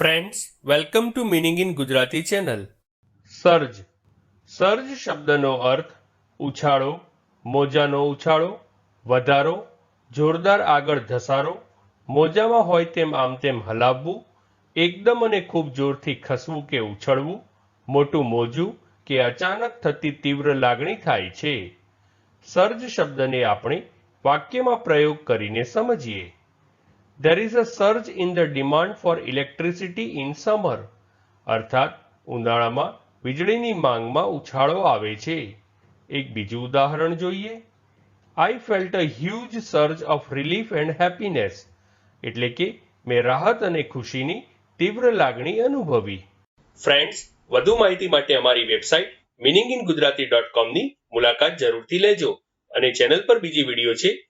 Friends welcome to meaning in Gujarati channel surge surge શબ્દનો અર્થ ઉછાળો, મોજાનો ઉછાળો, વધારો, જોરદાર આગળ ધસારો, મોજામાં હોય તેમ આમ તેમ હલાવવું, એકદમ અને ખૂબ જોરથી ખસવું કે ઉછળવું, મોટું મોજું કે અચાનક થતી તીવ્ર લાગણી થાય છે. સર્જ શબ્દને આપણે વાક્યમાં પ્રયોગ કરીને સમજીએ. There is a surge in the demand for electricity in summer. અર્થાત, ઉનાળામાં વીજળીની માંગમાં ઉછાળો આવે છે. એક બીજું ઉદાહરણ જોઈએ. I felt a huge surge of relief and happiness એટલે કે, મેં રાહત અને ખુશીની તીવ્ર લાગણી અનુભવી. ફ્રેન્ડ્સ વધુ માહિતી માટે અમારી website meaning in Gujarati dot કોમની મુલાકાત જરૂરથી લેજો. અને ચેનલ પર બીજી વીડિયો છે